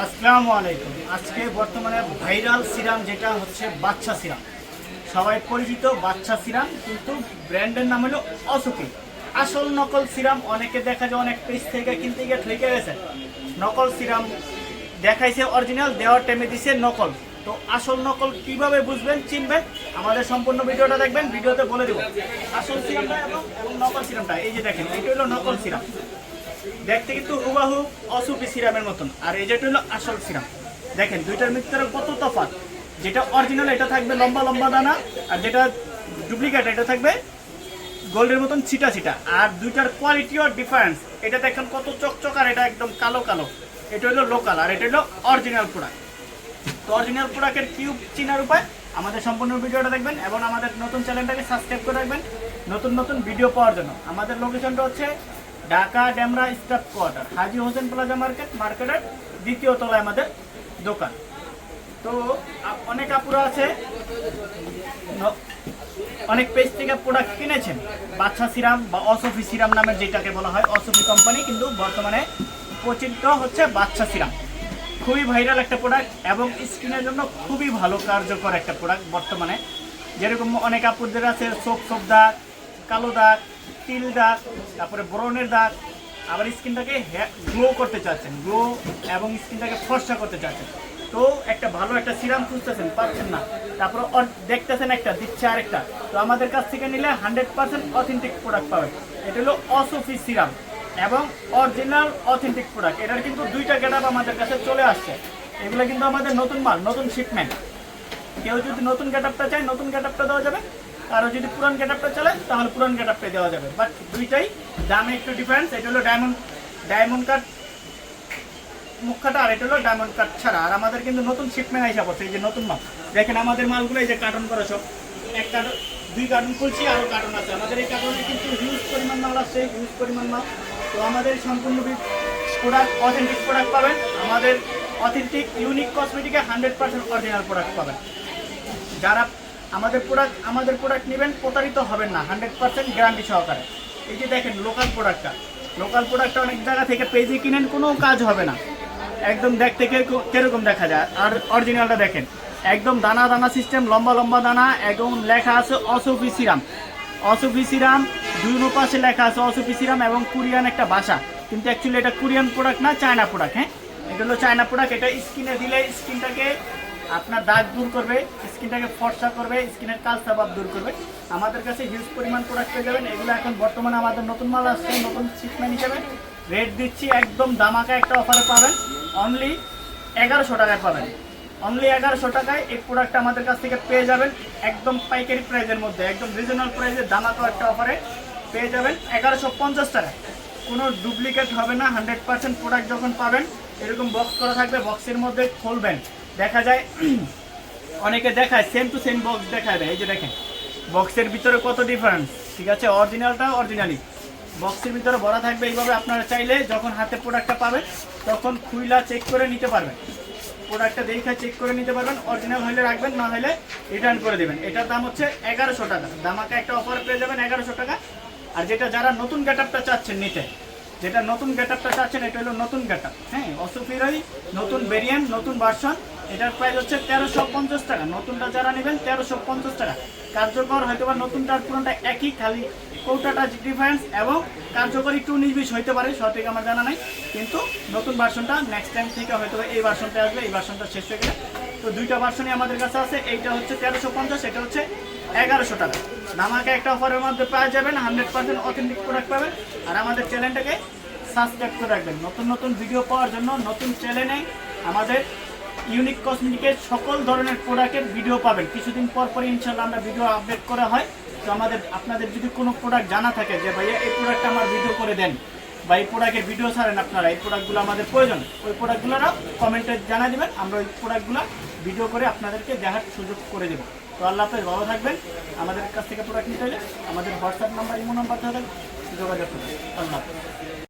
আসসালামু আলাইকুম। আজকে বর্তমানে ভাইরাল সিরাম যেটা হচ্ছে বাচ্চা সিরাম। সবাই পরিচিত বাচ্চা সিরাম, কিন্তু ব্র্যান্ডের নাম হলো অসুকি আসল নকল সিরাম অনেকে দেখা যায় অনেক পেজ থেকে কিনতে গিয়ে ঠেকে গেছে। নকল সিরাম দেখাইছে অরিজিনাল, দেওয়ার টাইমে দিছে নকল। তো আসল নকল কীভাবে বুঝবেন, চিনবেন? আমাদের সম্পূর্ণ ভিডিওটা দেখবেন, ভিডিওতে বলে দেবো। আসল সিরামটা এবং নকল সিরামটা, এই যে দেখেন, এটা হলো নকল সিরাম। দেখতে কিন্তু হুবাহু অসুপি সিরামের মতন। আর এই যেটা হলো আসল সিরাম। দেখেন, দুইটার ভিতরে কত তফাৎ। যেটা অরিজিনাল এটা থাকবে লম্বা লম্বা দানা। আর যেটা ডুপ্লিকেট এটা থাকবে গোল্ডের মতন ছিটা ছিটা। আর দুইটার কোয়ালিটি কোয়ালিটিও ডিফারেন্স এটা দেখেন কত চকচক আর এটা একদম কালো কালো। এটা হলো লোকাল আর এটা হলো অরিজিনাল প্রোডাক্ট তো অরিজিনাল প্রোডাক্টের কিউব চিনার উপায় আমাদের সম্পূর্ণ ভিডিওটা দেখবেন এবং আমাদের নতুন চ্যানেলটাকে সাবস্ক্রাইব করে রাখবেন। নতুন নতুন ভিডিও পাওয়ার জন্য। আমাদের লোকেশনটা হচ্ছে Dhaka Demra staff quarter, Haji Hossain plaza market, মার্কেটের দ্বিতীয় তলায় আমাদের দোকান। তো অনেক আপুরা আছে অনেক পেজ থেকে প্রোডাক্ট কিনেছেন। বাচ্চা সিরাম বা অসফি সিরাম নামের যেটাকে বলা হয়, অসফি কোম্পানি কিন্তু বর্তমানে প্রচিত হচ্ছে বাচ্চা সিরাম। খুবই ভাইরাল একটা প্রোডাক্ট এবং স্কিনের জন্য খুবই ভালো কার্যকর একটা প্রোডাক্ট বর্তমানে। যেরকম অনেক আপুরদের আছে সোপ সোপ দাগ, কালো দাগ তিল দাগ, তারপরে ব্রনের দাগ, আবার স্কিনটাকে গ্লো করতে চাচ্ছেন গ্লো এবং স্কিনটাকে ফর্সা করতে চাচ্ছেন। তো একটা ভালো একটা সিরাম খুঁজতেছেন, পাচ্ছেন না। তারপর দেখতেছেন একটা, দিচ্ছে আরেকটা। তো আমাদের কাছ থেকে নিলে হান্ড্রেড পার্সেন্ট অথেন্টিক প্রোডাক্ট পাবেন। এটা হলো অসফি সিরাম এবং অরিজিনাল অথেন্টিক প্রোডাক্ট এটার কিন্তু দুইটা গেটআপ আমাদের কাছে চলে আসছে। এগুলো কিন্তু আমাদের নতুন মাল, নতুন শিপমেন্ট কেউ যদি নতুন গেটআপটা চায়, নতুন গেটআপটা দেওয়া যাবে। আর যদি পুরান গেটআপটা চালায় তাহলে পুরান গেটআপটা দেওয়া যাবে। বাট দুইটাই দামে একটু ডিফারেন্স এটা হলো ডায়মন্ড ডায়মন্ড কাট মুখটা আর এটা হলো ডায়মন্ড কাট ছাড়া। আর আমাদের কিন্তু নতুন শিপমেন্ট হিসাব হচ্ছে এই যে নতুন মাল। দেখেন আমাদের মালগুলো এই যে কার্টন করা সব। এক কার্টন দুই কার্টন খুলছি আরও কার্টন আছে। আমাদের এই কার্টনে কিন্তু হিউজ পরিমাণ মাল আসছে হিউজ পরিমাণ মাল। তো আমাদের সম্পূর্ণ প্রোডাক্ট অথেন্টিক প্রোডাক্ট পাবেন। আমাদের অথেন্টিক ইউনিক কসমেটিকে হান্ড্রেড পার্সেন্ট অরিজিনাল প্রোডাক্ট পাবেন। যারা আমাদের প্রোডাক্ট আমাদের প্রোডাক্ট নেবেন, প্রতারিত হবেন না হান্ড্রেড পার্সেন্ট গ্যারান্টি সহকারে। এই যে দেখেন লোকাল প্রোডাক্টটা লোকাল প্রোডাক্টটা অনেক জায়গা থেকে পেজে কিনেন, কোনো কাজ হবে না। একদম দেখতে কিরকম- কীরকম দেখা যায়। আর অরিজিনালটা দেখেন, একদম দানা দানা সিস্টেম লম্বা লম্বা দানা, একদম লেখা আছে অসফি সিরাম। অসফি সিরাম, দুই পাশে লেখা আছে অসফি সিরাম এবং কোরিয়ান একটা ভাষা কিন্তু অ্যাকচুয়ালি এটা কোরিয়ান প্রোডাক্ট না, চায়না প্রোডাক্ট হ্যাঁ? এটা হলো চায়না প্রোডাক্ট এটা স্কিনে দিলে স্কিনটাকে আপনার দাগ দূর করবে, স্কিনটাকে ফর্সা করবে, স্কিনের কাল সাবাব দূর করবে। আমাদের কাছে হিউজ পরিমাণ প্রোডাক্ট পেয়ে যাবেন। এগুলো এখন বর্তমানে আমাদের নতুন মাল আসছে, নতুন শিপমেন্ট হিসেবে। রেট দিচ্ছি একদম দামাকা একটা অফারে পাবেন। অনলি এগারোশো টাকায় পাবেন। অনলি এগারোশো টাকায় এই প্রোডাক্টটা আমাদের কাছ থেকে পেয়ে যাবেন। একদম পাইকারি প্রাইসের মধ্যে, একদম রিজনেবল প্রাইসে দামাকা একটা অফারে পেয়ে যাবেন। এগারোশো পঞ্চাশ টাকায়। কোনো ডুপ্লিকেট হবে না হান্ড্রেড পার্সেন্ট প্রোডাক্ট যখন পাবেন, এরকম বক্স করা থাকবে বক্সের মধ্যে খুলবেন। দেখা যায়, অনেকে দেখায় সেম টু সেম বক্স দেখায় দেয় এই যে দেখেন বক্সের ভিতরে কত ডিফারেন্স ঠিক আছে অরিজিনালটা অরিজিনালি বক্সের ভিতরে ভরা থাকবে এইভাবে আপনারা চাইলে, যখন হাতে প্রোডাক্টটা পাবেন, তখন খুইলা চেক করে নিতে পারবেন। প্রোডাক্টটা দেখে চেক করে নিতে পারবেন অরিজিনাল হলে রাখবেন, না হলে রিটার্ন করে দেবেন। এটার দাম হচ্ছে এগারোশো টাকা। দামাকে একটা অফার পেয়ে যাবেন এগারোশো টাকা। আর যেটা যারা নতুন গেটআপটা চাচ্ছেন নিতে, যেটা নতুন গেটআপটা চাচ্ছেন, এটা হলো নতুন গেটআপ হ্যাঁ অসুফিরই নতুন ভেরিয়েন্ট নতুন ভার্সন এটার প্রাইস হচ্ছে তেরোশো পঞ্চাশ টাকা। নতুনটা যারা নেবেন, তেরোশো পঞ্চাশ টাকা। কার্যকর হয়তো বা নতুনটার পুরোটা একই, খালি কৌটাটা ডিফারেন্স এবং কার্যকর একটু বিশ হইতে পারে, সঠিক আমার জানা নাই। কিন্তু নতুন ভার্সনটা নেক্সট টাইম থেকে হয়তো এই ভার্সনটা আসবে, এই ভার্সনটা শেষ হয়ে গেলে। তো দুইটা ভার্সনই আমাদের কাছে আছে, এইটা হচ্ছে তেরোশো পঞ্চাশ, এটা হচ্ছে এগারোশো টাকা। আমাকে একটা অফারের মধ্যে পাওয়া যাবেন হান্ড্রেড পার্সেন্ট অথেন্টিক প্রোডাক্ট পাবেন। আর আমাদের চ্যানেলটাকে সাবস্ক্রাইব করে রাখবেন। নতুন নতুন ভিডিও পাওয়ার জন্য নতুন চ্যানেলে আমাদের ইউনিক কসমেটিকের সকল ধরনের প্রোডাক্টের ভিডিও পাবেন। কিছুদিন পর পর ইনশাল্লাহ আমরা ভিডিও আপডেট করা হয়। তো আমাদের, আপনাদের যদি কোনো প্রোডাক্ট জানা থাকে যে, ভাইয়া, এই প্রোডাক্টটা আমার ভিডিও করে দেন বা এই প্রোডাক্টের ভিডিও ছাড়েন আপনারা, এই প্রোডাক্টগুলো আমাদের প্রয়োজন ওই প্রোডাক্টগুলোরা কমেন্টে জানা দেবেন। আমরা ওই প্রোডাক্টগুলো ভিডিও করে আপনাদেরকে দেখার সুযোগ করে দেবো। তো আল্লাহ হাফেজ, ভালো থাকবেন। আমাদের কাছ থেকে প্রোডাক্ট নিতে হলে আমাদের হোয়াটসঅ্যাপ নাম্বার, ইমো নাম্বার যোগাযোগ করবেন। আল্লাহ হাফেজ।